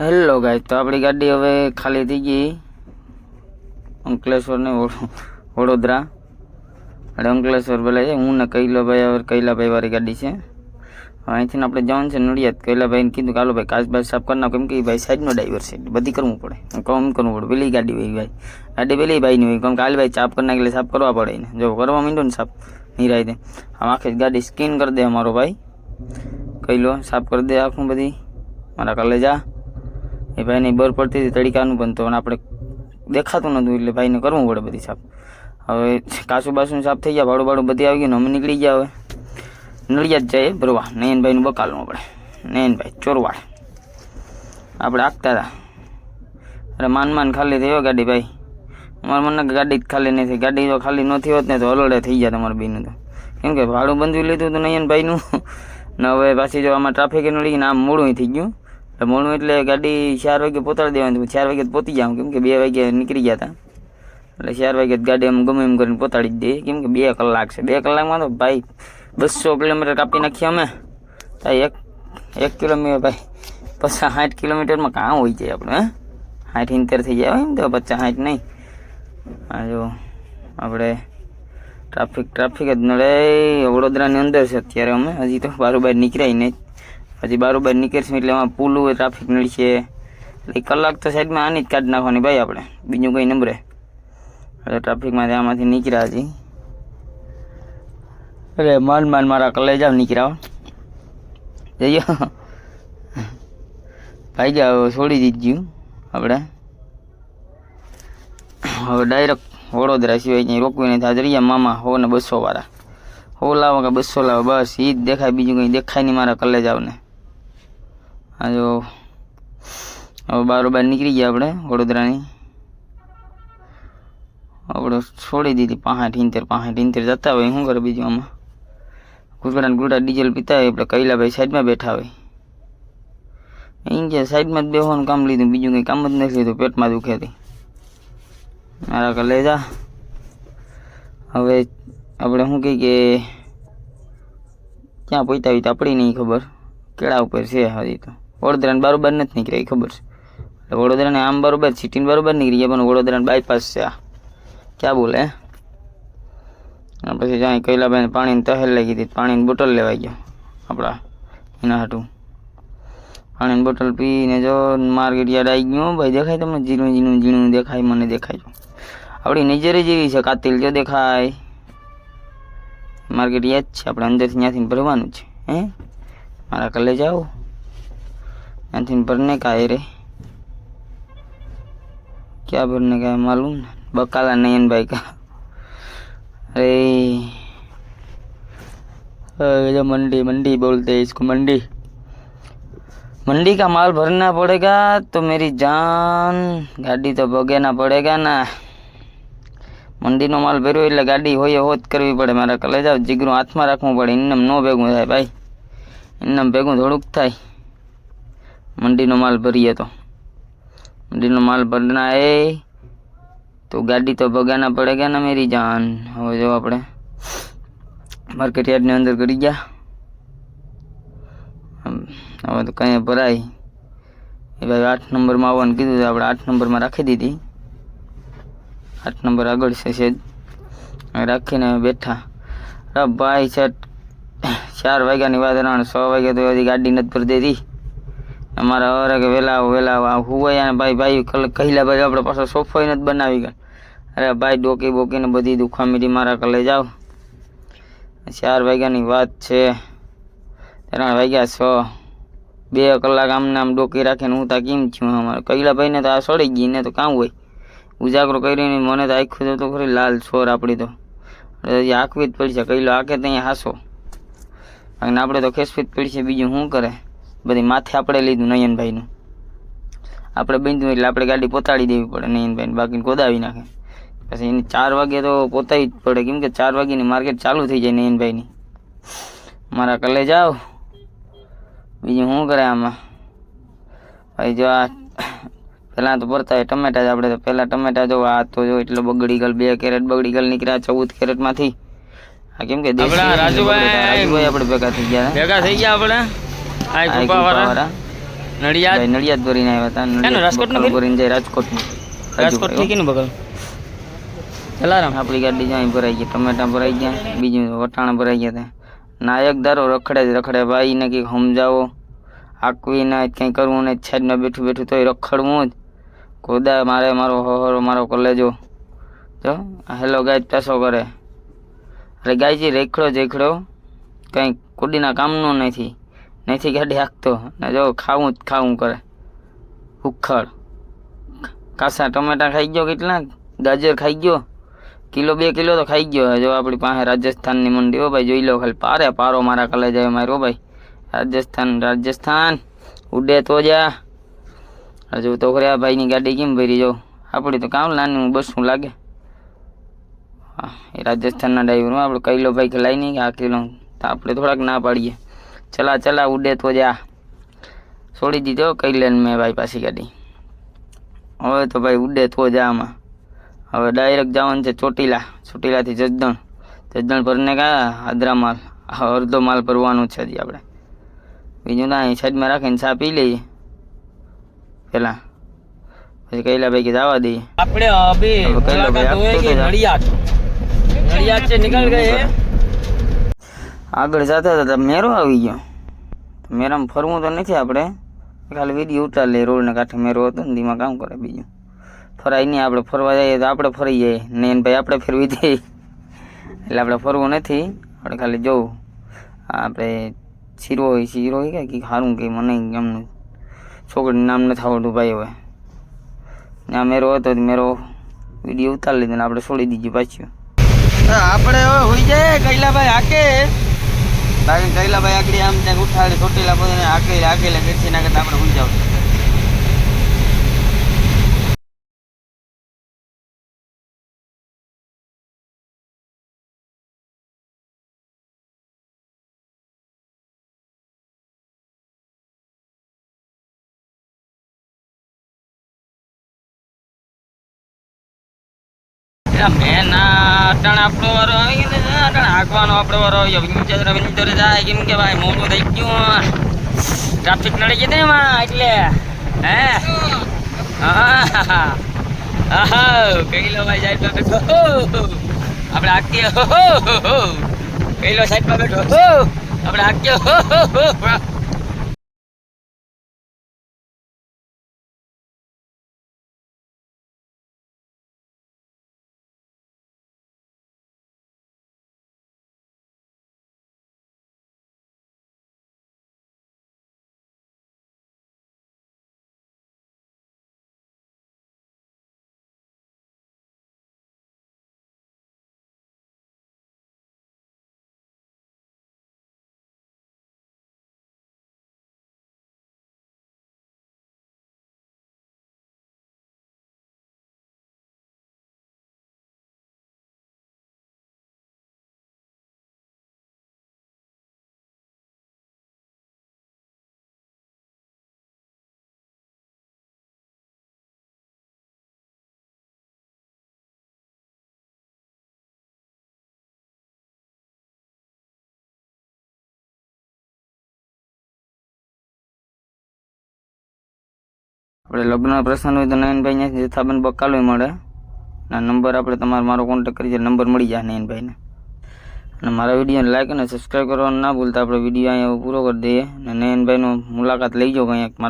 hello गाय तो अपनी गाड़ी हमें खाली थी गई अंकलेश्वर ने वडोदरा अरे अंकलेश्वर बोला है हूँ न कैला भाई और कैला भाई वाली गाड़ी से अँ थी अपने जान से नड़ियात कैला भाई ने कीधु कालो भाई काश भाई साफ करना कम कि भाई साइड ना ड्राइवर से बदी करव पड़े कम करव पड़े पेली गाड़ी वही भाई गाड़ी पेली भाई नहीं हुई कम काली भाई चाप करना साफ करवा पड़े जो करवा मीडो ना साफ नहीं रहते हम आखिर गाड़ी स्कीन कर दे अमारो भाई कैलो साफ कर दे आखू बधी मारा कले जा એ ભાઈને બર પડતી તડકાનું બનતો અને આપણે દેખાતું નહોતું એટલે ભાઈને કરવું પડે બધી સાફ હવે કાસુ બાસું સાફ થઈ ગયા ભાડું ભાડું બધી આવી ગયું અમે નીકળી ગયા હવે નડિયાદ જાય ભરવા નયનભાઈનું બકાલવું આપણે નયનભાઈ ચોરવાડ આપણે આખતા હતા અરે માન માન ખાલી થયો ગાડી ભાઈ અમારે મને ગાડી જ ખાલી નથી ગાડી જો ખાલી નથી હોત ને તો હલોડે થઈ જાય તમારા બેનું તો કેમ કે ભાડું બંધવી લીધું હતું નયનભાઈનું ને હવે પાછી જો આમાં ટ્રાફિક નડી ગઈ ને આમ મોડું થઈ ગયું મોણો એટલે ગાડી 4 વાગે પોતડી દેવાનું 4 વાગે પોતી જામું કેમ કે 2 વાગે નીકળી ગયાતા એટલે 4 વાગે ગાડી આમ ગમે એમ કરીને પોતડી દે કેમ કે 2 કલાક છે 2 કલાકમાં તો ભાઈ 200 કિલોમીટર કાપી નાખી અમે આ 1 1 કિલોમીટર માં ભાઈ 50 60 કિલોમીટર માં ક્યાં હોય જાય આપણે હા 60 થઈ જાય હો એમ તો 50 60 નહીં આ જો આપણે ટ્રાફિક ટ્રાફિક જ ન રે એવળો દરા ની અંદર છે અત્યારે અમે હજી તો બાર બાર નીકળાય નહીં પછી બારોબાર નીકળશું એટલે એમાં પૂલું હોય ટ્રાફિક નડશે એટલે કલાક તો સાઈડમાં આની જ કાઢી નાખવાની ભાઈ આપણે બીજું કંઈ નંબરે એટલે ટ્રાફિકમાં આમાંથી નીકળ્યા હજી અરે માન માન મારા કલે જાવ નીકળ્યા જઈએ ભાઈ ગયા છોડી દીધું આપણે હવે ડાયરેક્ટ વડોદરા સિવાય ક્યાંય રોકવી નહીં નથી હાજરિયા મામા હો ને બસો વાળા હો લાવો કે બસો લાવો બસ એ જ દેખાય બીજું કંઈ દેખાય નહીં મારા કલેજ આવને આ જો હવે બાર બાર નીકળી ગયા આપણે વડોદરાની આપણે છોડી દીધી 56 70 56 70 જતા હોય હું ઘરે બીજું આમાં કુજનન ગુડા ડીઝલ પીતા આપણે કૈલાભાઈ સાઈડમાં બેઠા હવે ઈ કે સાઈડમાં જ બેહોન કામ લીધું બીજું કોઈ કામ જ ન કીધું પેટમાં દુખેતી મારા ઘરે લઈ જા હવે આપણે હું કહી કે ક્યાં પોઈતા વિટાપડી ની ખબર કેડા ઉપર છે હજી તો વડોદરાને બરોબર નથી નીકળી ખબર છે વડોદરાને આમ બરોબર સિટીને બરોબર નીકળી ગયા પણ વડોદરાને બાયપાસ છે આ ક્યાં બોલે પછી જ્યાં કૈલાભાઈને પાણીની તહેલ લઈ ગઈ પાણીની બોટલ લેવા ગયો આપણા એના હાટું પાણીની બોટલ પીને જો માર્કેટ યાર્ડ આવી ગયો ભાઈ દેખાય તમને ઝીણું ઝીણું ઝીણું દેખાય મને દેખાય જો આપણી નજરે જેવી છે કાતિલ જો દેખાય માર્કેટ યાદ છે આપણે અંદરથી ત્યાંથી ભરવાનું છે હે મારા કલે જાઓ एंथिन दिन भरने का है रे क्या भरने का है मालूम बकाला नयन भाई का अरे जो मंडी मंडी बोलते हैं इसको मंडी मंडी का माल भरना पड़ेगा तो मेरी जान गाड़ी तो भोगना पड़ेगा ना मंडी મંડીનો માલ ભર્યો એટલે ગાડી હોય હોત કરવી પડે મારા કલેજા જીગરું હાથમાં રાખવું પડે એમને ન ભેગું થાય ભાઈ એમને ભેગું થોડુંક થાય मंडी माल भरी तो मंडी माल भरना है तो गाड़ी तो भगाना पड़ेगा ना मेरी जान हम जो अपने मार्केट यार्ड ने अंदर करी गया हमें तो कहीं भरा ये भाई आठ नंबर में आवा कीधु आप आठ नंबर में राखी दी थी आठ नंबर आग से शेद राखी बैठा अब भाई चार वगैया बात सौ वगैया तो गाड़ी नहीं भर दे दी અમારા અરે કે વહેલા વહેલા હોય અને ભાઈ ભાઈ કહેલા ભાઈ આપણે પાછો સોફો નથી બનાવી ગયા અરે ભાઈ ડોકી બોકીને બધી દુખામીરી મારા કલે જાઓ ચાર વાગ્યાની વાત છે ત્રણ વાગ્યા છ બે કલાક આમને આમ ડોકી રાખીને હું તા કેમ છું અમારે કૈલા ભાઈને તો આ સડી ગઈ ને તો કામ હોય ઉજાગરો કરીને મને તો આખું તો ખરી લાલ છોર આપણી તો આંકવી જ પડશે કૈલો આખે ત્યાં હાસો અને આપણે તો ખેસવી જ પડશે બીજું શું કરે બધી માથે આપણે લીધું નયનભાઈનું આપણે બીજું એટલે આપણે ગાડી પોતાડી દેવી પડે નયનભાઈને બાકી કોદાવી નાખે પછી એને ચાર વાગે તો પોતાવી જ પડે કેમ કે ચાર વાગ્યાની માર્કેટ ચાલુ થઈ જાય નયનભાઈની મારા કલે જાઓ બીજું શું કરે આમાં ભાઈ જો આ પહેલાં તો ભરતા હોય ટમેટા જ આપણે તો પહેલાં ટમેટા જો આ તો જો એટલો બગડી ગયેલ બે કેરેટ બગડી ગયેલ નીકળ્યા ચૌદ કેરેટમાંથી કેમ કે રાજુભાઈ આપણે ભેગા થઈ ગયા ભેગા થઈ ગયા આપણે આ ગુફાવાળા નડિયાદ ભાઈ નડિયાદ બોરીને આવ્યા હતા નડિયાદ રાજકોટનું બોરીને જાય રાજકોટનું રાજકોટથી કેનું બગલ જલારામ આપણી ગાડી જ્યાં ભરાઈ ગઈ ટમેટા ભરાઈ ગયા બીજું વટાણા ભરાઈ ગયા હતા નાયક દારો રખડે જ રખડે ભાઈ ને કંઈક સમજાવો આકવીને કંઈ કરવું ને છેડમાં બેઠું બેઠું તોય રખડવું જ કોદા મારે મારો હોહરો મારો કોલેજો જો હેલો ગાય પેસો કરે અરે ગાયજી રેખડો જેખડો કંઈ કુડીના કામનું નથી नहीं थी ढेक तो ना जो खाऊ खाऊ करे उखड़ कासा टमाटा खाई गयो कितना गाजर खाई गयो किलो बे किलो तो खाई गयो जो अपनी पास राजस्थान की मंडी हो भाई जो लो खाली पारे पारो मारा कले जाए मारो भाई राजस्थान राजस्थान उड़े तो जा हजू तो खरे भाई की गाड़ी केम भरी जाओ अपनी तो काम लानी बस हूँ लगे राजस्थान ड्राइवर में आप कई लोग भाई के लाई नहीं आ किलो तो आप थोड़ा ना पड़िए चला चला उड़े तो जा छोड़ी दीदे कई लेन मैं भाई पासी गाड़ी हमें तो भाई उड़े तो जा आम डायरेक्ट जावा है चोटीला चोटीला जजदण जजदण पर ने क्या माल अर्धो माल भरवा है जी आप बीजू ना साइड में राखी चा पी ली पेला पे कैला भाई की दावा दी अपने अभी तो निकल गए आग जाता था मेरो आ गया तो मेरा में फरव तो नहीं आप खाली वीडियो उठा ले रोड ने काठे मेरो तो दीमा काम करे बीजू फराई नहीं आप फरवा जाइए तो आप फरी जाइए नैन भाई आप फिर भी आप फरव नहीं खाली जो आप शीरो शीरो क्या कि हारूँ कि मन एम छोक नाम नहीं थोड़ू भाई हो मेरो મેરો હતો મેરો વિડીયો ઉતારી લીધો ને આપણે છોડી દીધી પાછું આપણે હોય જાય કૈલાભાઈ હાકે કારણ કે કરેલા ભાઈ આગળ આમ ત્યાં ઉઠાડે ચોટેલા બધાને આકેલા આકેલા કેટલી ના કરતા આપણે ઊંઝાવ મેં ના અટણ આપણો વારો આવી ગયો અટણ આગવાનો આપણો વારો આવ્યો વિંચર વિંચર જાય કેમ કે ભાઈ મોટું થઈ ગયું ટ્રાફિક નડી જતી એમાં એટલે હે કૈલો ભાઈ સાઈડ પર બેઠો આપણે આક્યો કૈલો સાઈડ પર બેઠો આપણે આક્યો આપણે લગ્નના પ્રસંગ હોય તો નયનભાઈ ત્યાંથી જથ્થાબંધ બકાલોય મળે ના નંબર આપણે તમારો મારો કોન્ટેક્ટ કરીએ નંબર મળી જાય નયનભાઈને અને મારા વિડીયોને લાઈક અને સબસ્ક્રાઈબ કરવાનું ના ભૂલતા આપણે વિડીયો અહીંયા પૂરો કરી દઈએ અને નયનભાઈનો મુલાકાત લઈ જાઓ અહીંયા મારા